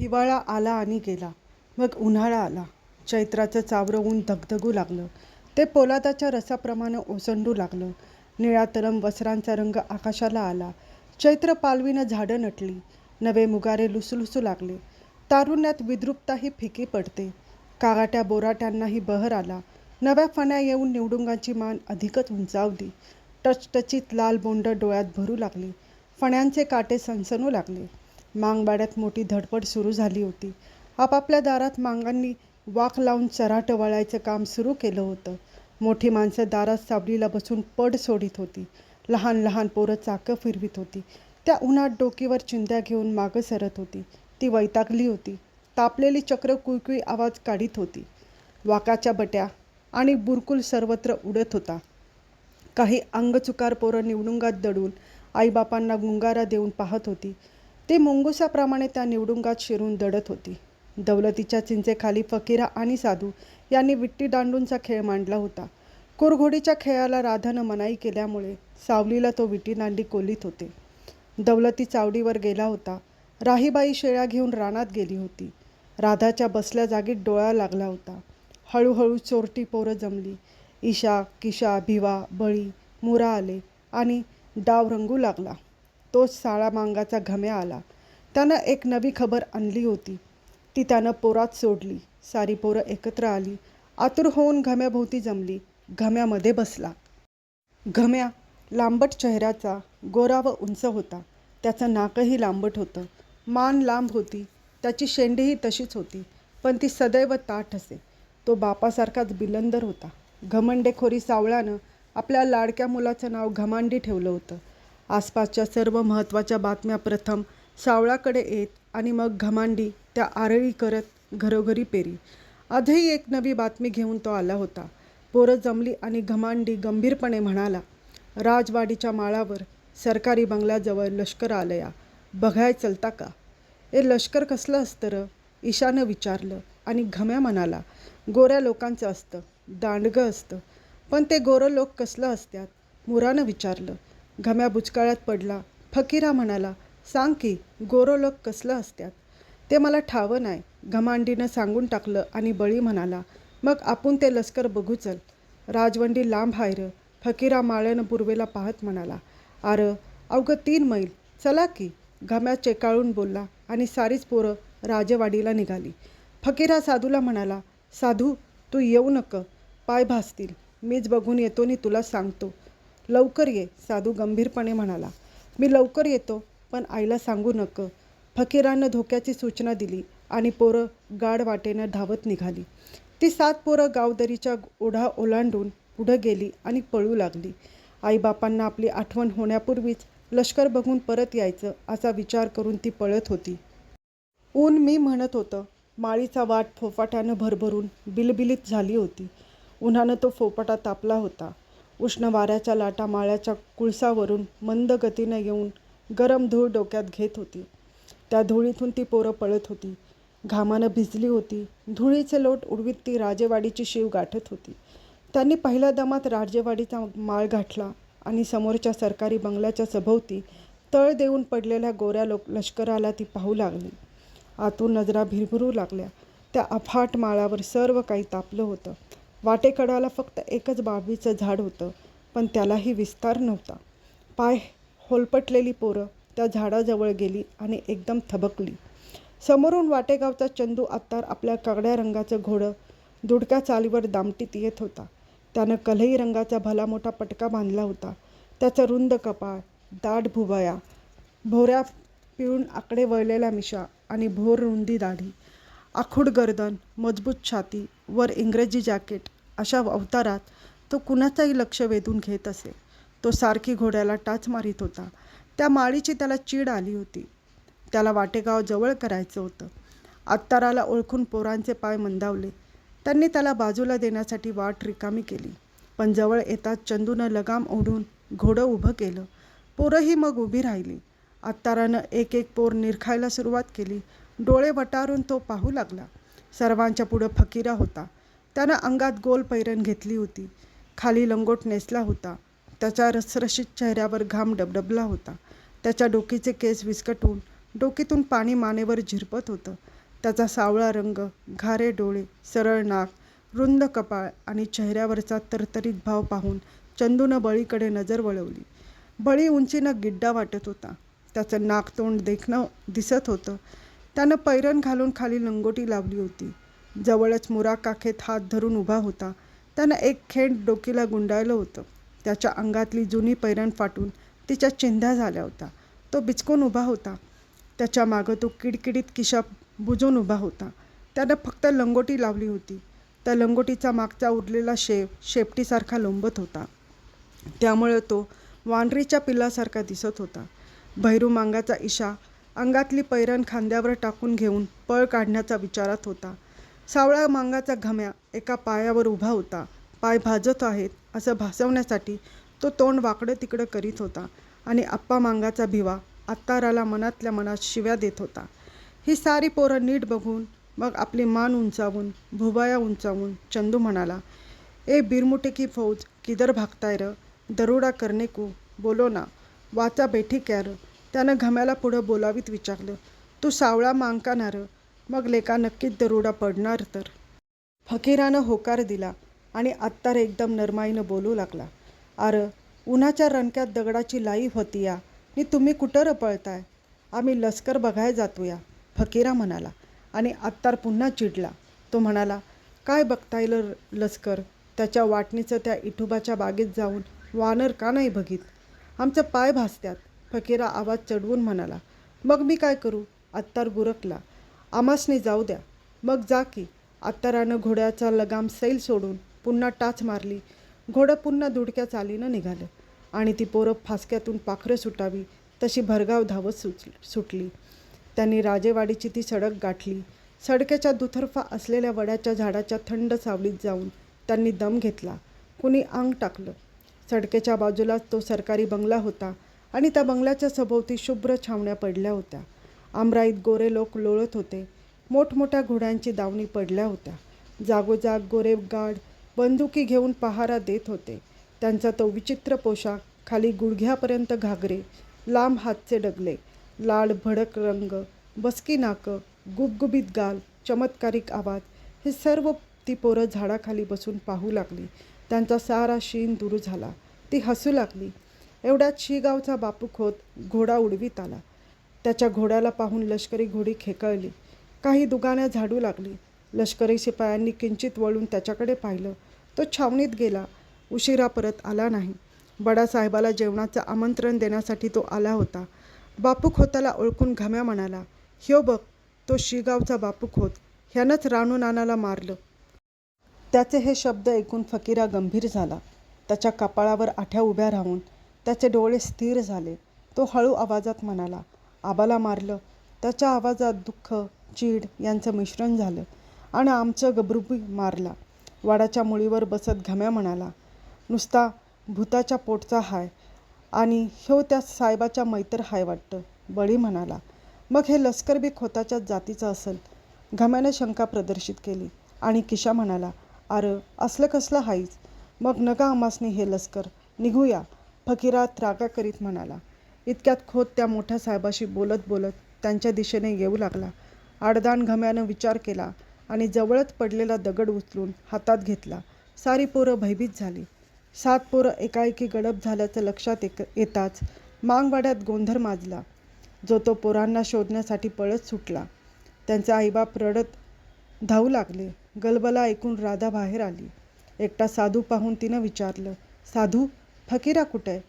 हिवाळा आला आणि गेला. मग उन्हाळा आला. चैत्राचं चावरं ऊन धगधगू लागलं. ते पोलादाच्या रसाप्रमाणे ओसंडू लागलं. निळा तरम वस्त्रांचा रंग आकाशाला आला. चैत्र पालवीनं झाडं नटली. नवे मुगारे लुसलुसू लागले. तारुण्यात विद्रुपताही फिकी पडते. कागाट्या बोराट्यांनाही बहर आला. नव्या फण्या येऊन निवडुंगाची मान अधिकच उंचावली. टचटचीत लाल बोंड डोळ्यात भरू लागली. फण्यांचे काटे सणसणू लागले. मांगबाड्यात मोठी धडपड सुरू झाली होती. आपापल्या दारात मांगांनी वाक लावून चराट वळायचं काम सुरू केलं होतं. मोठी माणसं दारात सावलीला बसून पड सोडित होती. लहान लहान पोरं चाकं फिरवीत होती. त्या उन्हात डोकीवर चिंध्या घेऊन मागं सरत होती. ती वैतागली होती. तापलेली चक्र कुळकुळी आवाज काढीत होती. वाकाच्या बट्या आणि बुरकुल सर्वत्र उडत होता. काही अंगचुकार पोरं निवडुंगात दडून आईबापांना गुंगारा देऊन पाहत होती. ती मुंगुसाप्रमाणे त्या निवडुंगात शिरून दडत होती. दौलतीच्या चिंचेखाली फकीरा आणि साधू यांनी विट्टी दांडूंचा खेळ मांडला होता. कुरघोडीच्या खेळाला राधानं मनाई केल्यामुळे सावलीला तो विटी दांडी कोलीत होते. दौलती चावडीवर गेला होता. राहीबाई शेळ्या घेऊन रानात गेली होती. राधाच्या बसल्या जागीत डोळा लागला होता. हळूहळू चोरटी पोरं जमली. ईशा किशा भिवा बळी मुरा आले आणि डाव रंगू लागला. तोच साळा मांगाचा घम्या आला. त्यानं एक नवी खबर आणली होती. ती त्यानं पोरात सोडली. सारी पोरं एकत्र आली. आतुर होऊन घम्याभोवती जमली. घम्यामध्ये बसला. घम्या लांबट चेहऱ्याचा गोरा व उंच होता. त्याचं नाकही लांबट होतं. मान लांब होती. त्याची शेंडीही तशीच होती. पण ती सदैव ताठ असे. तो बापासारखाच बिलंदर होता. घमंडेखोरी सावळ्यानं आपल्या लाडक्या मुलाचं नाव घमांडी ठेवलं होतं. आसपासच्या सर्व महत्त्वाच्या बातम्या प्रथम सावळाकडे येत आणि मग घमांडी त्या आरळी करत घरोघरी पेरी. आजही एक नवी बातमी घेऊन तो आला होता. पोरं जमली आणि घमांडी गंभीरपणे म्हणाला राजवाडीच्या माळावर सरकारी बंगल्याजवळ लष्कर आलं या बघाय चलता का? हे लष्कर कसलं असतं र? ईशानं विचारलं आणि घम्या म्हणाला गोऱ्या लोकांचं असतं दांडगं असतं. पण ते गोरं लोक कसलं असत्यात? मुरानं विचारलं घम्या बुचकाळ्यात पडला. फकीरा म्हणाला सांग की गोरं लोक कसलं असत्यात ते मला ठावं नाही. घमांडीनं सांगून टाकलं आणि बळी म्हणाला मग आपण ते लष्कर बघू चल. राजवंडी लांब हायर र. फकीरा माळ्यानं पूर्वेला पाहत म्हणाला आर अवघं तीन मैल. चला की. घम्या चेकाळून बोलला आणि सारीच पोरं राजवाडीला निघाली. फकीरा साधूला म्हणाला साधू तू येऊ नक. पाय भासतील. मीच बघून येतो आणि तुला सांगतो. लवकर ये साधू गंभीरपणे म्हणाला. मी लवकर येतो पण आईला सांगू नक. फकीरानं धोक्याची सूचना दिली आणि पोरं गाड वाटेनं धावत निघाली. ती सात पोरं गावदरीच्या ओढा ओलांडून पुढं गेली आणि पळू लागली. आईबापांना आपली आठवण होण्यापूर्वीच लष्कर बघून परत यायचं असा विचार करून ती पळत होती. ऊन मी म्हणत होतं माळीचा वाट फोफाट्यानं भरभरून बिलबिलीत झाली होती. उन्हानं तो फोफाटा तापला होता. उष्ण वाऱ्याच्या लाटा माळ्याच्या कुळसावरून मंद गतीनं येऊन गरम धूळ डोक्यात घेत होती. त्या धुळीतून ती पोरं पळत होती. घामानं भिजली होती. धुळीचे लोट उडवीत ती राजेवाडीची शिव गाठत होती. त्यांनी पहिल्या दमात राजेवाडीचा माळ गाठला आणि समोरच्या सरकारी बंगल्याच्या सभोवती तळ देऊन पडलेल्या गोऱ्या लोक लष्कराला ती पाहू लागली. आतून नजरा भिरभिरू लागल्या. त्या अफाट माळावर सर्व काही तापलं होतं. वाटेकडाला फक्त एकच बाबीचं झाड होतं पण त्यालाही विस्तार नव्हता. पाय होलपटलेली पोरं त्या झाडाजवळ गेली आणि एकदम थबकली. समोरून वाटेगावचा चंदू आत्तार आपल्या कागड्या रंगाचं घोडं दुडक्या चालीवर दामटीत येत होता. त्यानं कलई रंगाचा भला मोठा पटका बांधला होता. त्याचं रुंद कपाळ दाट भुवया भोऱ्या पिळून आकडे वळलेला मिशा आणि भोर रुंदी दाढी. आखूड गर्दन मजबूत छाती वर इंग्रजी जॅकेट अशा अवतारात तो कुणाचाही लक्ष वेधून घेत असे. तो सारखी घोड्याला टाच मारीत होता. त्या माळीची त्याला चीड आली होती. त्याला वाटेगाव जवळ करायचं होतं. आत्ताराला ओळखून पोरांचे पाय मंदावले. त्यांनी त्याला बाजूला देण्यासाठी वाट रिकामी केली. पण जवळ येताच चंदूनं लगाम ओढून घोडं उभं केलं. पोरंही मग उभी राहिली. आत्तारानं एक एक पोर निरखायला सुरुवात केली. डोळे वटारून तो पाहू लागला. सर्वांच्या पुढं फकीरा होता. त्यानं अंगात गोल पैरण घेतली होती. खाली लंगोट नेसला होता. त्याच्या रसरशीत चेहऱ्यावर घाम डबडबला होता. त्याच्या डोकीचे केस विस्कटून डोकीतून पाणी मानेवर झिरपत होतं. त्याचा सावळा रंग घारे डोळे सरळ नाक रुंद कपाळ आणि चेहऱ्यावरचा तरतरीत भाव पाहून चंदूनं बळीकडे नजर वळवली. बळी उंचीनं गिड्डा वाटत होता. त्याचं नाक तोंड देखणं दिसत होतं. त्यानं पैरण घालून खाली लंगोटी लावली होती. जवळच मुरा काखेत हात धरून उभा होता. त्यानं एक खेट डोकीला गुंडाळलं होतं. त्याच्या अंगातली जुनी पैरण फाटून तिच्या चिंध्या झाल्या होत्या. तो बिचकून उभा होता. त्याच्या मागं तो किडकिडीत किशा बुजून उभा होता. त्यानं फक्त लंगोटी लावली होती. त्या लंगोटीचा मागचा उरलेला शेव शेपटीसारखा लोंबत होता. त्यामुळे तो वानरीच्या पिल्लासारखा दिसत होता. भैरू मांगाचा इशा अंगातली पैरण खांद्यावर टाकून घेऊन पळ काढण्याचा विचारात होता. सावळा मांगाचा घम्या एका पायावर उभा होता. पाय भाजत आहेत असं भासवण्यासाठी तो तोंड वाकडं तिकडं करीत होता आणि आप्पा मांगाचा भिवा आत्ताराला मनातल्या मनात शिव्या देत होता. ही सारी पोरं नीट बघून मग आपली मान उंचावून भुबाया उंचावून चंदू म्हणाला ए बिरमुटे की फौज किधर भागताय र? दरोडा करणे को बोलो ना. वाचा बैठी कॅर त्यानं घम्याला पुढं बोलावीत विचारलं तू सावळा मांकानार मग लेका नक्कीच दरोडा पडणार तर. फकीरानं होकार दिला आणि आत्तार एकदम नरमाईनं बोलू लागला अर उन्हाच्या रणक्यात दगडाची लाई होती या नि तुम्ही कुठं रपळताय? पळताय आम्ही लष्कर बघाय जातोया फकीरा म्हणाला आणि आत्तार पुन्हा चिडला. तो म्हणाला काय बघताय ल लष्कर? त्याच्या वाटणीचं त्या इठुबाच्या बागेत जाऊन वानर का नाही बघित? आमचं पाय भासत्यात. फकीरा आवाज चढवून म्हणाला मग मी काय करू? आत्तार गुरकला. आमासने जाऊ द्या. मग जा की. आत्तारानं घोड्याचा लगाम सैल सोडून पुन्हा टाच मारली. घोडं पुन्हा दुडक्या चालीनं निघालं आणि ती पोरं फासक्यातून पाखरं सुटावी तशी भरगाव धावत सुच सुटली. त्यांनी राजेवाडीची ती सडक गाठली. सडकेच्या दुतर्फा असलेल्या वड्याच्या झाडाच्या थंड सावलीत जाऊन त्यांनी दम घेतला. कुणी अंग टाकलं? सडकेच्या बाजूलाच तो सरकारी बंगला होता. आणि त्या बंगल्याच्या सभोवती शुभ्र छावण्या पडल्या होत्या. आमराईत गोरे लोक लोळत होते. मोठमोठ्या घोड्यांची दावणी पडल्या होत्या. जागोजाग गोरे गाड बंदुकी घेऊन पहारा देत होते. त्यांचा तो विचित्र पोशाख खाली गुडघ्यापर्यंत घागरे लांब हातचे डगले लाल भडक रंग बसकी नाकं गुबगुबीत गाल चमत्कारिक आवाज हे सर्व ती पोरं झाडाखाली बसून पाहू लागली. त्यांचा सारा शीन दूर झाला. ती हसू लागली. एवढ्यात शिगावचा बापू खोत घोडा उडवीत आला. त्याच्या घोड्याला पाहून लष्करी घोडी खेकळली. काही दुगाण्या झाडू लागली. लष्करी शिपायांनी किंचित वळून त्याच्याकडे पाहिलं. तो छावणीत गेला. उशिरा परत आला नाही. बडासाहेबाला जेवणाचं आमंत्रण देण्यासाठी तो आला होता. बापू खोताला ओळखून घम्या म्हणाला ह्यो बघ तो शिगावचा बापू खोत. ह्यानंच राणू नानाला मारलं. त्याचे हे शब्द ऐकून फकीरा गंभीर झाला. त्याच्या कपाळावर आठ्या उभ्या राहून त्याचे डोळे स्थिर झाले. तो हळू आवाजात म्हणाला आबाला मारलं. त्याच्या आवाजात दुःख चीड यांचं मिश्रण झालं आणि आमचं गबरुबी मारला. वाडाच्या मुळीवर बसत घम्या म्हणाला नुसता भूताच्या पोटचा हाय आणि ह्यो त्या साहेबाच्या मैत्र हाय वाटतं. बळी म्हणाला मग हे लष्कर बी खोताच्याच जातीचं असेल. घम्यानं शंका प्रदर्शित केली आणि किशा म्हणाला अरे असलं कसलं हाईच. मग नका आमासनी हे लष्कर. निघूया. फकीरात रागा करीत म्हणाला. इतक्यात खोत त्या मोठ्या साहेबाशी बोलत बोलत त्यांच्या दिशेने येऊ लागला. आडदान घम्यानं विचार केला आणि जवळच पडलेला दगड उचलून हातात घेतला. सारी पोरं भयभीत झाली. सात पोरं एकाएकी गडप झाल्याचं लक्षात एक येताच मांगवाड्यात गोंधळ माजला. जो तो पोरांना शोधण्यासाठी पळत सुटला. त्यांचे आईबाप रडत धावू लागले. गलबला ऐकून राधा बाहेर आली. एकटा साधू पाहून तिनं विचारलं साधू फकीरा कुठे आहे?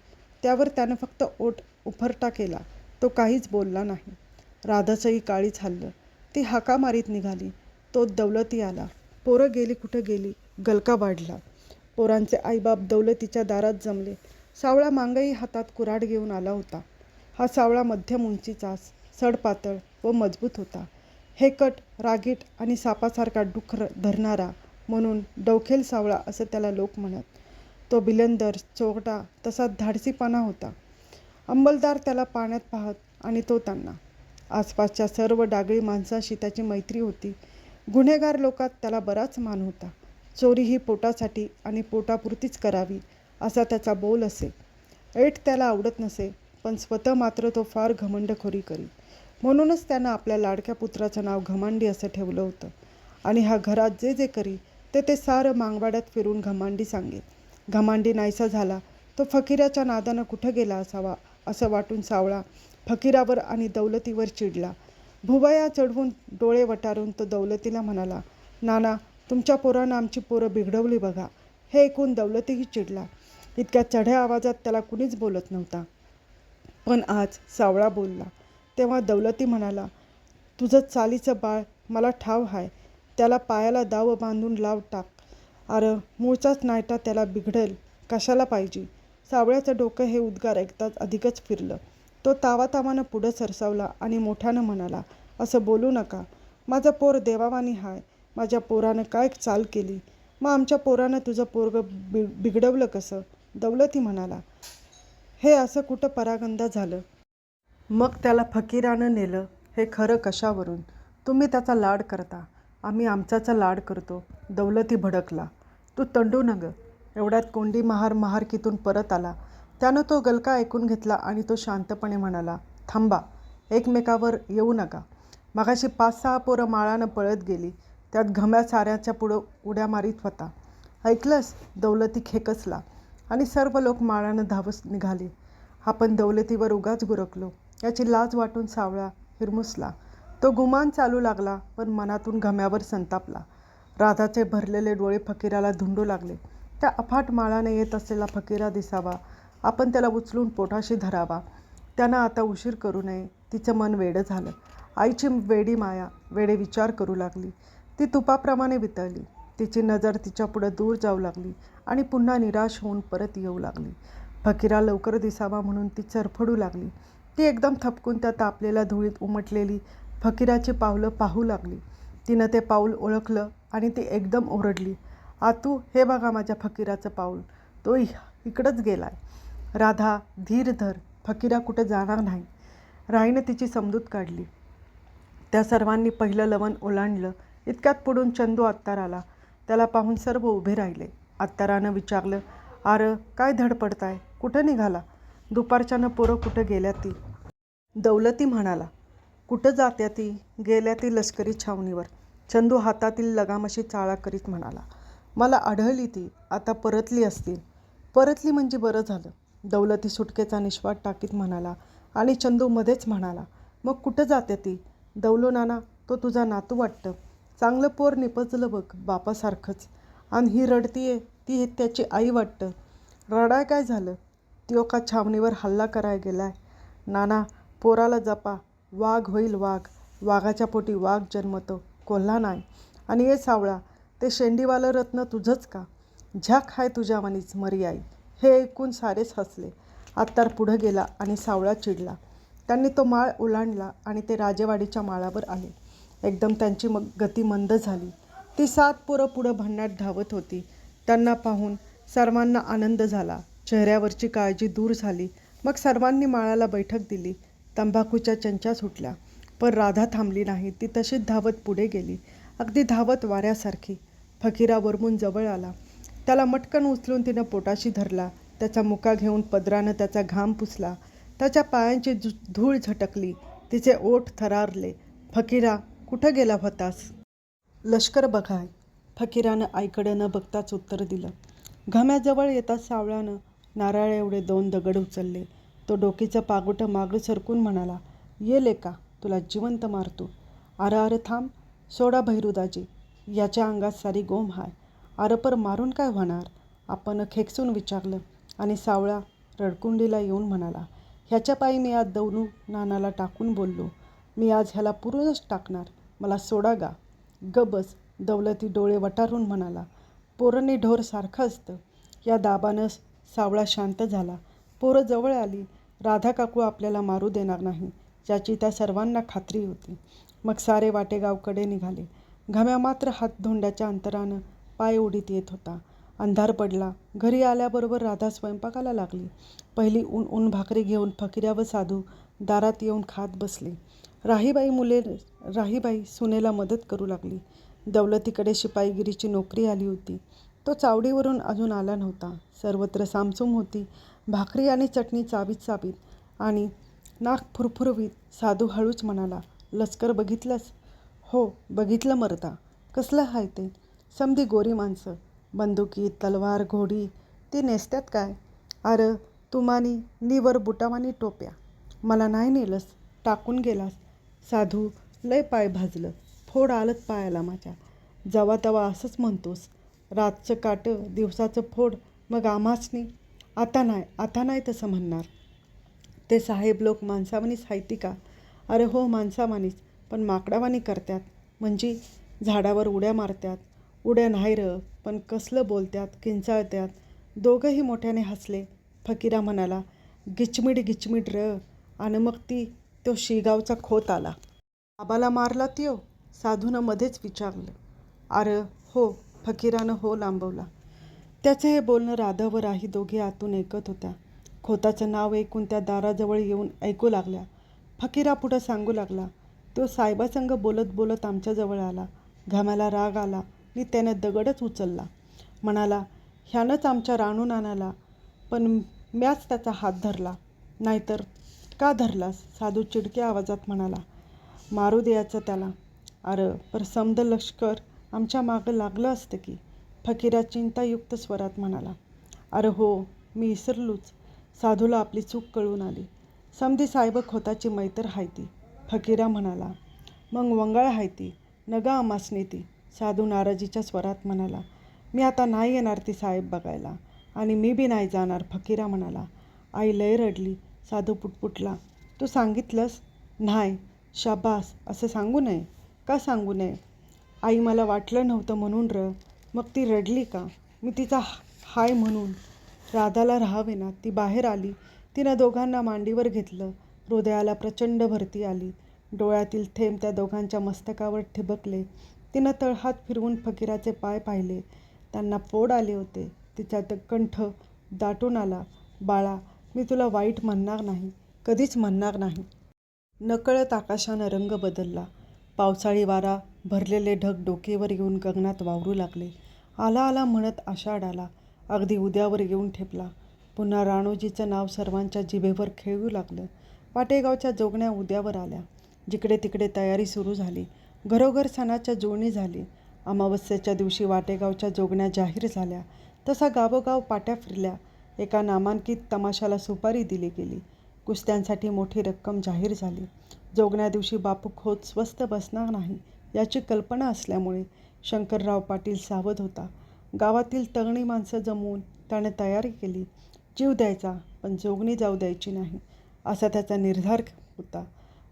त्यावर त्यानं फक्त ओठ उफरटा केला. तो काहीच बोलला नाही. राधाचंही काळीच हल्लं ती हाका मारीत निघाली. तो दौलती आला. पोरं गेली कुठं गेली? गलका वाढला. पोरांचे आईबाप दौलतीच्या दारात जमले. सावळा मांगाई हातात कुऱ्हाड घेऊन आला होता. हा सावळा मध्यम उंचीचा सडपातळ व मजबूत होता. हेकट रागीट आणि सापासारखा डुखर धरणारा म्हणून डौखेल सावळा असं त्याला लोक म्हणत. तो बिलंदर चोरटा तसा धाडसीपणा होता. अंमलदार त्याला पाण्यात पाहत आणि तो त्यांना आसपासच्या सर्व डागळी माणसाशी त्याची मैत्री होती. गुन्हेगार लोकात त्याला बराच मान होता. चोरी ही पोटासाठी आणि पोटापुरतीच करावी असा त्याचा बोल असे. ऐट त्याला आवडत नसे पण स्वतः मात्र तो फार घमंडखोरी करी. म्हणूनच त्यानं आपल्या लाडक्या पुत्राचं नाव घमांडी असं ठेवलं होतं. आणि हा घरात जे जे करी ते ते सारं मांगवाड्यात फिरून घमांडी सांगेल. घमांडी नाहीसा झाला. तो फकीराच्या नादानं कुठं गेला असावा असं वाटून सावळा फकीरावर आणि दौलतीवर चिडला. भुवया चढवून डोळे वटारून तो दौलतीला म्हणाला नाना तुमच्या पोरानं आमची पोरं बिघडवली बघा. हे ऐकून दौलतीही चिडला. इतक्या चढ्या आवाजात त्याला कुणीच बोलत नव्हता. पण आज सावळा बोलला. तेव्हा दौलती म्हणाला तुझं चालीचं बाळ मला ठाव हाय. त्याला पायाला दाव बांधून लाव टाक. अरे मूळचाच नायटा त्याला बिघडेल. कशाला पाहिजे? सावळ्याचं डोकं हे उद्गार ऐकताच अधिकच फिरलं. तो तावातावानं पुढं सरसावला आणि मोठ्यानं म्हणाला असं बोलू नका. माझं पोर देवावानी हाय. माझ्या पोरानं काय चाल केली? मग आमच्या पोरानं तुझं पोरगं बि बिघडवलं कसं? दौलती म्हणाला हे असं कुठं परागंदा झालं? मग त्याला फकीरानं नेलं हे खरं कशावरून? तुम्ही त्याचा लाड करता. आम्ही आमचाचा लाड करतो. दौलती भडकला. तू तंडू न ग एवढ्यात कोंडी महार महारकीतून परत आला त्यानं तो गलका ऐकून घेतला आणि तो शांतपणे म्हणाला थांबा. एकमेकावर येऊ नका. मगाशी पाच सहा पोरं माळानं पळत गेली. त्यात घम्या साऱ्याच्या पुढं उड्या मारीत होता. ऐकलंस? दौलती खेकसला. आणि सर्व लोक माळानं धावस निघाले. आपण दौलतीवर उगाच गुरकलो. याची लाज वाटून सावळा हिरमुसला. तो गुमान चालू लागला पण मनातून घम्यावर संतापला. राधाचे भरलेले डोळे फकीराला धुंडू लागले. त्या अफाट माळाने येत असलेला फकीरा दिसावा. आपण त्याला उचलून पोटाशी धरावा. त्यांना आता उशीर करू नये. तिचं मन वेडं झालं. आईची वेडी माया वेडे विचार करू लागली. ती तुपाप्रमाणे वितळली. तिची नजर तिच्या पुढं दूर जाऊ लागली आणि पुन्हा निराश होऊन परत येऊ लागली. फकीरा लवकर दिसावा म्हणून ती चरफडू लागली. ती एकदम थपकून त्या तापलेल्या धुळीत उमटलेली फकीराची पावलं पाहू लागली. तिनं ते पाऊल ओळखलं आणि ती एकदम ओरडली आतू हे बघा माझ्या फकीराचं पाऊल. तो इ- इकडंच गेलाय. राधा धीर धर फकीरा कुठं जाणार नाही. राईनं तिची समजूत काढली. त्या सर्वांनी पहिलं लवण ओलांडलं. इतक्यात पुढून चंदू आत्तार आला. त्याला पाहून सर्व उभे राहिले. आत्तारानं विचारलं आरं काय धडपडताय कुठं निघाला? दुपारच्यानं पोरं कुठं गेल्या ती? दौलती म्हणाला कुठं जात्या ती? गेल्या ती लष्करी छावणीवर. चंदू हातातील लगामशी चाळा करीत म्हणाला मला आढळली ती. आता परतली असतील. परतली म्हणजे बरं झालं. दौलती सुटकेचा निश्वास टाकीत म्हणाला आणि चंदू मध्येच म्हणाला मग कुठं जाते ती? दौलो नाना तो तुझा नातू वाटतं. चांगलं पोर निपजलं बघ बापासारखंच. आणि ही रडतीये ती त्याची आई वाटतं. रडाय काय झालं? त्यो का छावणीवर हल्ला कराय गेलाय? नाना पोराला जपा. वाघ होईल वाघ वाघाच्या पोटी वाघ जन्मतो कोल्हा नाही. आणि ये सावळा ते शेंडीवालं रत्न तुझंच का? झ्याक हाय तुझ्या मनीच मरी आई हे ऐकून सारेच हसले. आत्तार पुढं गेला आणि सावळा चिडला. त्यांनी तो माळ ओलांडला आणि ते राजेवाडीच्या माळावर आले. एकदम त्यांची मग गती मंद झाली. ती सात पोरं पुढं भन्नाट धावत होती. त्यांना पाहून सर्वांना आनंद झाला. चेहऱ्यावरची काळजी दूर झाली. मग सर्वांनी माळाला बैठक दिली. तंबाखूच्या चंचा सुटल्या. पण राधा थांबली नाही. ती तशीच धावत पुढे गेली. अगदी धावत वाऱ्यासारखी. फकीरा वरमून जवळ आला. त्याला मटकन उचलून तिनं पोटाशी धरला. त्याचा मुका घेऊन पदरानं त्याचा घाम पुसला. त्याच्या पायांची धूळ झटकली. तिचे ओठ थरारले. फकीरा कुठं गेला होतास लष्कर बघाय फकीरानं आईकडे न बघताच उत्तर दिलं. घम्याजवळ येताच सावळानं नारळ एवढे दोन दगड उचलले. तो डोकीचं पागोटं मागं सरकून म्हणाला ये लेका तुला जिवंत मारतो. अरे अरे थांब. सोडा भैरुदाजी. याच्या अंगात सारी गोम हाय. आरपर मारून काय होणार? आपण खेकसून विचारलं आणि सावळा रडकुंडीला येऊन म्हणाला ह्याच्या पायी मी आज दौनू नानाला टाकून बोललो. मी आज ह्याला पुरूनच टाकणार. मला सोडा गा. ग बस दौलती डोळे वटारून म्हणाला पोरणी ढोर सारखं असतं. या दाबानं सावळा शांत झाला. पोरं जवळ आली. राधा काकू आपल्याला मारू देणार नाही याची त्या सर्वांना खात्री होती. मग सारे वाटेगावकडे निघाले. घम्या मात्र हातधोंड्याच्या अंतरानं पाय उडीत येत होता. अंधार पडला. घरी आल्याबरोबर राधा स्वयंपाकाला लागली. पहिली ऊन ऊन भाकरी घेऊन फकिऱ्या व साधू दारात येऊन खात बसले. राहीबाई मुले राहीबाई सुनेला मदत करू लागली. दौलतीकडे शिपाईगिरीची नोकरी आली होती. तो चावडीवरून अजून आला नव्हता. सर्वत्र सामसूम होती. भाकरी आणि चटणी चावीत चावीत आणि नाक फुरफुरवीत साधू हळूच म्हणाला लष्कर बघितलंस? हो बघितलं मरता. कसलं हाय ते? समधी गोरी माणसं. बंदुकी तलवार घोडी ती नेसत्यात काय? अरे तुमानी नीवर बुटावानी टोप्या. मला नाही नेलंस टाकून गेलास. साधू लय पाय भाजलं फोड आलत पायाला माझ्या. जवा तवा असंच म्हणतोस रातचं काटं दिवसाचं फोड मग आम्हासनी आता नाही आता नाही तसं म्हणणार. ते साहेब लोक माणसावानीच हायती का? अरे हो माणसावानीच. पण माकडावानी करत्यात. म्हणजे झाडावर उड्या मारत्यात. उड्या नाही र पण कसलं बोलत्यात किंचाळत्यात. दोघंही मोठ्याने हसले. फकीरा म्हणाला गिचमिड गिचमिड र. आणि मग ती तो शिगावचा खोत आला. बाबाला मारला त्यो. साधूनं मध्येच विचारलं. अरे हो फकीरानं हो लांबवला. त्याचं हे बोलणं राधा व राही दोघे आतून ऐकत होत्या. खोताचं नाव ऐकून त्या दाराजवळ येऊन ऐकू लागल्या. फकीरा पुढं सांगू लागला. तो साहेबासंग बोलत बोलत आमच्याजवळ आला. घामाला राग आला. आणि त्यानं दगडच उचलला. म्हणाला ह्यानंच आमच्या राणून आणाला पण म्याच त्याचा हात धरला. नाहीतर का धरलास? साधू चिडक्या आवाजात म्हणाला. मारू द्यायचं त्याला. अरे पर समद लष्कर आमच्या मागं लागलं असतं की. फकीरा चिंतायुक्त स्वरात म्हणाला अरे हो मी विसरलोच साधूला आपली चूक कळून आली. समधी साहेब खोताची मैतर हायती. फकीरा म्हणाला मग वंगाळ हायती. नगा आमासने ती साधू नाराजीच्या स्वरात म्हणाला मी आता नाही येणार ती साहेब बघायला. आणि मी बी नाही जाणार. फकीरा म्हणाला आई लय रडली. साधू पुटपुटला तू सांगितलंस? नाही. शाबास. असं सांगू नये? का सांगू नये? आई मला वाटलं नव्हतं म्हणून र मग ती रडली का? मी तिचा हाय म्हणून. राधाला राहावे ना ती बाहेर आली. तिनं दोघांना मांडीवर घेतलं. हृदयाला प्रचंड भरती आली. डोळ्यातील थेंब त्या दोघांच्या मस्तकावर ठिबकले. तिनं तळहात फिरवून फकीराचे पाय पाहिले. त्यांना फोड आले होते. तिच्यात कंठ दाटून आला. बाळा मी तुला वाईट म्हणणार नाही. कधीच म्हणणार नाही. नकळत आकाशानं रंग बदलला. पावसाळी वारा भरलेले ढग डोकेवर येऊन गगनात वावरू लागले. आला आला म्हणत आषाढ आला. अगदी उद्यावर येऊन ठेपला. पुन्हा राणोजीचं नाव सर्वांच्या जिभेवर खेळू लागलं. वाटेगावच्या जोगण्या उद्यावर आल्या. जिकडे तिकडे तयारी सुरू झाली. घरोघर सणाच्या जुळणी झाली. अमावस्येच्या दिवशी वाटेगावच्या जोगण्या जाहीर झाल्या. तसा गावोगाव पाट्या फिरल्या. एका नामांकित तमाशाला सुपारी दिली गेली. कुस्त्यांसाठी मोठी रक्कम जाहीर झाली. जोगण्या दिवशी बापू खोत स्वस्त बसणार नाही याची कल्पना असल्यामुळे शंकरराव पाटील सावध होता. गावातील तगणी माणसं जमवून त्याने तयारी केली. जीव द्यायचा पण जोगणी जाऊ द्यायची नाही असा त्याचा निर्धार होता.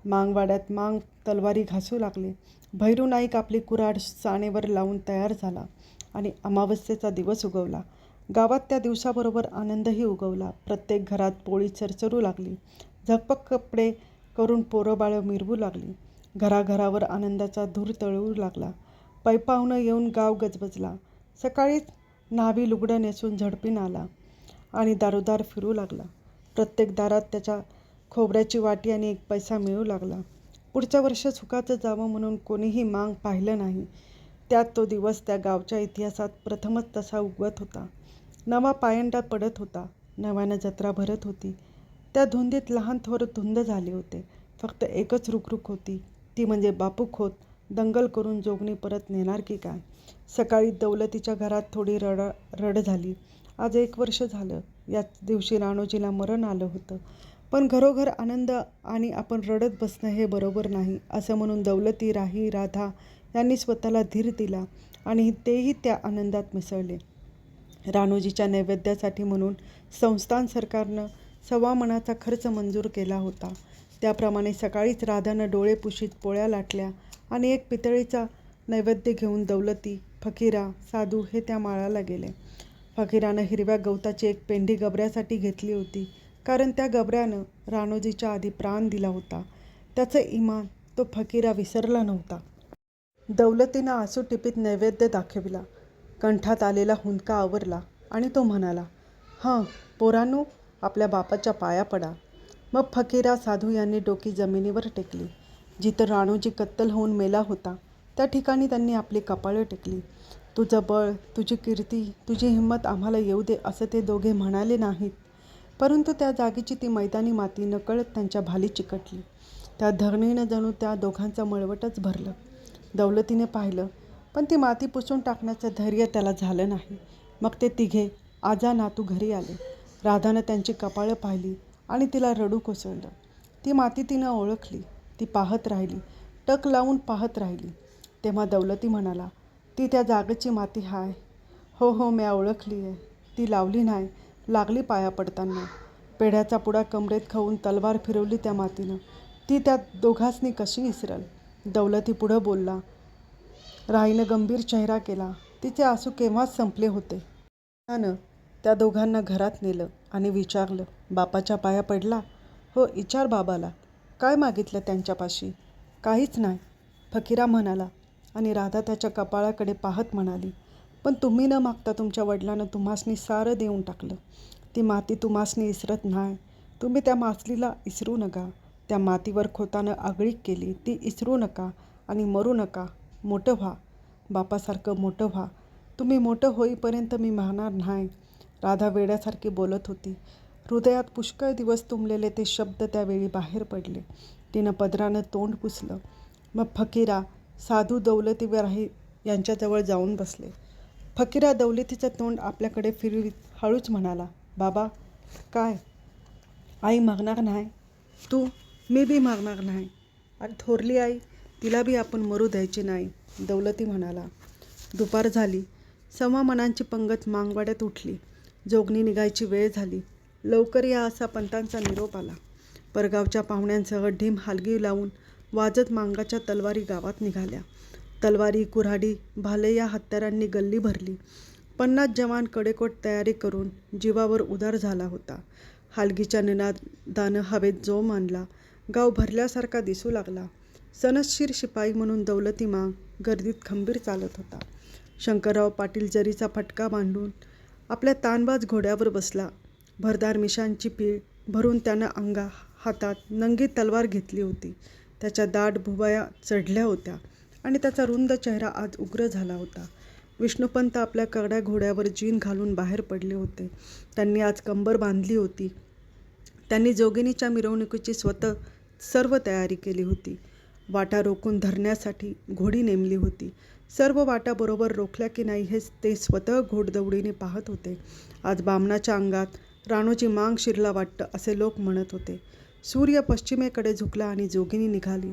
मांगवाड्यात मांग तलवारी घासू लागले. भैरू नाईक आपली कुऱ्हाड साणेवर लावून तयार झाला आणि अमावस्येचा दिवस उगवला. गावात त्या दिवसाबरोबर आनंदही उगवला. प्रत्येक घरात पोळी चरचरू लागली. झकपक कपडे करून पोरं बाळं मिरवू लागली. घराघरावर आनंदाचा धूर तळवू लागला. पैपावनं येऊन गाव गजबजला. सकाळीच न्हावी लुगडं नेसून झडपीन आला आणि दारोदार फिरू लागला. प्रत्येक दारात त्याच्या खोबऱ्याची वाटी आणि एक पैसा मिळू लागला. पुढच्या वर्ष सुखाचं जावं म्हणून कोणीही मांग पाहिलं नाही. त्यात तो दिवस त्या गावच्या इतिहासात प्रथमच तसा उगवत होता. नवा पायंडा पडत होता. नव्यानं जत्रा भरत होती. त्या धुंदीत लहान थोर धुंद झाले होते. फक्त एकच रुखरुख होती. ती म्हणजे बापू खोत. दंगल करून जोगणी परत नेणार की काय? सकाळी दौलतीच्या घरात थोडी रड रड झाली. आज एक वर्ष झालं. याच दिवशी राणोजीला मरण आलं होतं. पण घरोघर आनंद आणि आपण रडत बसणं हे बरोबर नाही असं म्हणून दौलती राही राधा यांनी स्वतःला धीर दिला आणि तेही त्या आनंदात मिसळले. राणोजीच्या नैवेद्यासाठी म्हणून संस्थान सरकारनं सव्वा मनाचा खर्च मंजूर केला होता. त्याप्रमाणे सकाळीच राधानं डोळे पुशीत पोळ्या लाटल्या आणि एक पितळीचा नैवेद्य घेऊन दौलती फकीरा साधू हे त्या माळाला गेले. फकीरानं हिरव्या गवताची एक पेंढी गबऱ्यासाठी घेतली होती कारण त्या गबऱ्यानं राणोजीच्या आधी प्राण दिला होता. त्याचं इमान तो फकीरा विसरला नव्हता. दौलतीनं आसू टिपीत नैवेद्य दाखविला. कंठात आलेला हुंदका आवरला आणि तो म्हणाला हां पोरांनो आपल्या बापाच्या पाया पडा. मग फकीरा साधू यांनी डोकी जमिनीवर टेकली. जिथं राणोजी कत्तल होऊन मेला होता त्या ठिकाणी त्यांनी आपली कपाळं टेकली. तुझं बळ तुझी कीर्ती तुझी हिंमत आम्हाला येऊ दे असं ते दोघे म्हणाले नाहीत. परंतु त्या जागेची ती मैदानी माती नकळत त्यांच्या भाली चिकटली. त्या धरणीनं जणू त्या दोघांचं मळवटच भरलं. दौलतीने पाहिलं पण ती माती पुसून टाकण्याचं धैर्य त्याला झालं नाही. मग ते तिघे आजा नातू घरी आले. राधानं त्यांची कपाळं पाहिली आणि तिला रडू कोसळलं. ती माती तिनं ओळखली. ती पाहत राहिली. टक लावून पाहत राहिली. तेव्हा दौलती म्हणाला ती त्या जागेची माती हाय. हो हो मी ओळखली आहे. ती लावली नाही. लागली पाया पडताना. पेढ्याचा पुडा कमरेत खाऊन तलवार फिरवली त्या मातीनं. ती त्या दोघांसनी कशी इसरल? दौलती पुढं बोलला राईनं गंभीर चेहरा केला. तिचे आसू केव्हाच संपले होते? त्यानं त्या दोघांना घरात नेलं आणि विचारलं बापाच्या पाया पडला? हो विचार बाबाला. काय मागितलं त्यांच्यापाशी? काहीच नाही फकीरा म्हणाला आणि राधा त्याच्या कपाळाकडे पाहत म्हणाली पण तुम्ही न मागता तुमच्या वडिलानं तुम्हासनी सारं देऊन टाकलं. ती माती तुम्हासनी इसरत नाही. तुम्ही त्या मासलीला इसरू नका. त्या मातीवर खोतानं आगळीक केली. ती इसरू नका आणि मरू नका. मोठं व्हा. बापासारखं मोठं व्हा. तुम्ही मोठं होईपर्यंत मी मागणार नाही. राधा वेड्यासारखी बोलत होती. हृदयात पुष्कळ दिवस तुंबलेले ते शब्द त्यावेळी बाहेर पडले. तिनं पदरानं तोंड पुसलं. मग फकीरा साधू दौलतीवराही यांच्याजवळ जाऊन बसले. फकीरा दौलतीचं तोंड आपल्याकडे फिरवीत हळूच म्हणाला बाबा काय? आई मागणार नाही. तू मी बी मागणार नाही. आणि थोरली आई तिला बी आपण मरू द्यायची नाही दौलती म्हणाला. दुपार झाली. सव्वा मनांची पंगत मांगवाड्यात उठली. जोगणी निघायची वेळ झाली. लवकर या असा पंतांचा निरोप आला. परगावच्या पाहुण्यांसह ढीम हालगी लावून वाजत मांगाच्या तलवारी गावात निघाल्या. तलवारी कुऱ्हाडी भाले या हत्यारांनी गल्ली भरली. पन्नास जवान कडेकोट तयारी करून जीवावर उदार झाला होता. हालगीच्या निनादानं हवेत जो मानला गाव भरल्यासारखा दिसू लागला. सनशीर शिपाई म्हणून दौलती मांग गर्दीत खंबीर चालत होता. शंकरराव पाटील जरीचा फटका बांधून आपल्या तानबाज घोड्यावर बसला. भरदार मिशांची पीळ भरून त्यानं अंगा हातात नंगी तलवार घेतली होती. त्याच्या दाट भुवया चढल्या होत्या आणि त्याचा रुंद चेहरा आज उग्र झाला होता. विष्णुपंत आपल्या करड्या घोड्यावर जीन घालून बाहेर पडले होते. त्यांनी आज कंबर बांधली होती. त्यांनी जोगिनीच्या मिरवणुकीची स्वतः सर्व तयारी केली होती. वाटा रोखून धरण्यासाठी घोडी नेमली होती. सर्व वाटा बरोबर रोखल्या की नाही हे ते स्वतः घोडदौडीने पाहत होते. आज बामणाच्या अंगात राणूची मांग शिरला वाटतं असे लोक म्हणत होते. सूर्य पश्चिमेकडे झुकला आणि जोगिनी निघाली.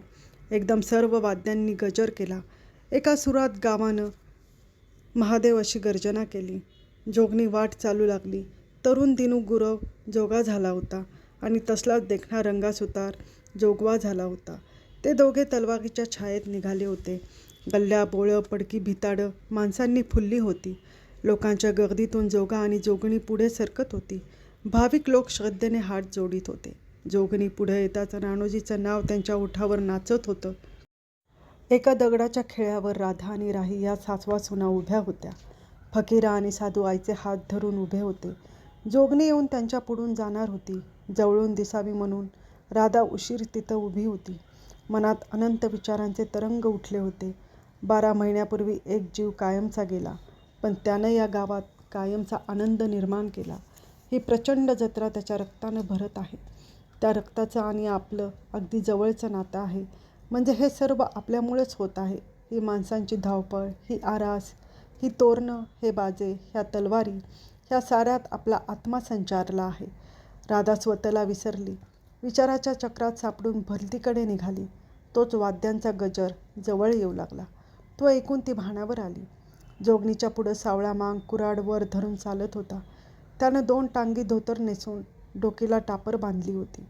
एकदम सर्व वाद्यांनी गजर केला. एका सुरात गावानं महादेव अशी गर्जना केली. जोगनी वाट चालू लागली. तरुण दिनू गुरव जोगा झाला होता आणि तसलाच देखणा रंगासुतार जोगवा झाला होता. ते दोघे तलवारीच्या छायेत निघाले होते. गल्ल्या बोळं पडकी भिताडं माणसांनी फुलली होती. लोकांच्या गर्दीतून जोगा आणि जोगणी पुढे सरकत होती. भाविक लोक श्रद्धेने हात जोडीत होते. जोगणी पुढे येताच राणोजीचं नाव त्यांच्या ओठावर नाचत होतं. एका दगडाच्या खेळ्यावर राधा आणि राही या सासवा सुना उभ्या होत्या. फकीरा आणि साधू आईचे हात धरून उभे होते. जोगणी येऊन त्यांच्या पुढून जाणार होती. जवळून दिसावी म्हणून राधा उशीर तिथं उभी होती. मनात अनंत विचारांचे तरंग उठले होते. बारा महिन्यापूर्वी एक जीव कायमचा गेला पण त्यानं या गावात कायमचा आनंद निर्माण केला. ही प्रचंड जत्रा त्याच्या रक्तानं भरत आहे. त्या रक्ताचं आणि आपलं अगदी जवळचं नातं आहे. म्हणजे हे सर्व आपल्यामुळेच होत आहे. ही माणसांची धावपळ ही आरास ही तोरणं हे बाजे ह्या तलवारी ह्या साऱ्यात आपला आत्मा संचारला आहे. राधा स्वतःला विसरली. विचाराच्या चक्रात सापडून भलतीकडे निघाली. तोच वाद्यांचा गजर जवळ येऊ लागला. तो ऐकून ती भानावर आली. जोगणीच्या पुढं सावळा मांग कुराड वर धरून चालत होता. त्यानं दोन टांगी धोतर नेसून डोकीला टापर बांधली होती.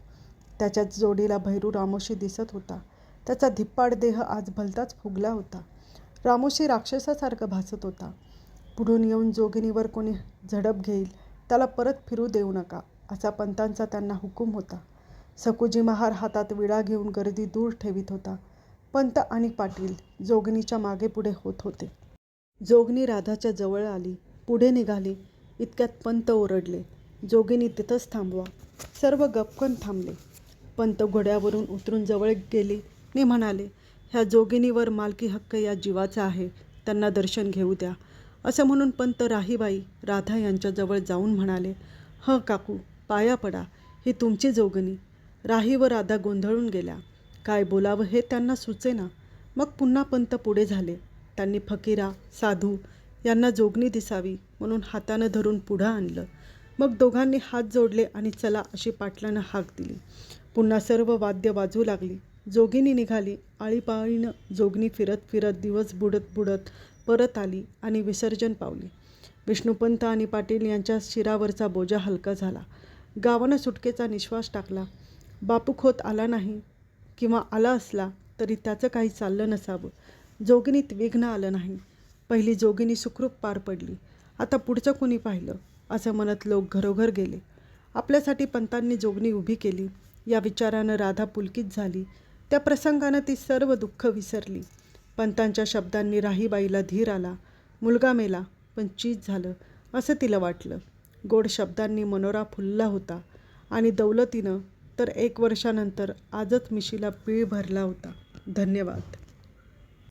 त्याच्याच जोडीला भैरू रामोशी दिसत होता. त्याचा धिप्पाड देह आज भलताच फुगला होता. रामोशी राक्षसासारखं भासत होता. पुढून येऊन जोगिनीवर कोणी झडप घेईल त्याला परत फिरू देऊ नका असा पंतांचा त्यांना हुकूम होता. सकुजी महार हातात विडा घेऊन गर्दी दूर ठेवीत होता. पंत आणि पाटील जोगनीच्या मागे पुढे होत होते. जोगनी राधाच्या जवळ आली पुढे निघाली इतक्यात पंत ओरडले जोगिनी तिथंच थांबवा. सर्व गपकन थांबले. पंत घोड्यावरून उतरून जवळ गेले आणि म्हणाले ह्या जोगिनीवर मालकी हक्क या जीवाचा आहे त्यांना दर्शन घेऊ द्या. असं म्हणून पंत राहीबाई राधा यांच्याजवळ जाऊन म्हणाले हं काकू पाया पडा ही तुमची जोगणी राही व राधा गोंधळून गेल्या. काय बोलावं हे त्यांना सुचेना. मग पुन्हा पंत पुढे झाले. त्यांनी फकीरा साधू यांना जोगणी दिसावी म्हणून हातानं धरून पुढं आणलं. मग दोघांनी हात जोडले आणि चला अशी पाटलानं हाक दिली. पुन्हा सर्व वाद्य वाजू लागली. जोगिनी निघाली. आळीपाळीनं जोगणी फिरत फिरत दिवस बुडत बुडत परत आली आणि विसर्जन पावली. विष्णुपंत आणि पाटील यांच्या शिरावरचा बोजा हलका झाला. गावानं सुटकेचा निश्वास टाकला. बापू खोत आला नाही. किंवा आला असला तरी त्याचं काही चाललं नसावं. जोगिनीत विघ्न आलं नाही. पहिली जोगिनी सुखरूप पार पडली. आता पुढचं कोणी पाहिलं? असं म्हणत लोक घरोघर गेले. आपल्यासाठी पंतांनी जोगणी उभी केली. या विचारानं राधा पुलकित झाली. त्या प्रसंगानं ती सर्व दुःख विसरली. पंतांच्या शब्दांनी राहीबाईला धीर आला. मुलगा मेला पण चीज झालं असं तिला वाटलं. गोड शब्दांनी मनोरा फुलला होता आणि दौलतीनं तर एक वर्षानंतर आजच मिशीला पीळ भरला होता. धन्यवाद.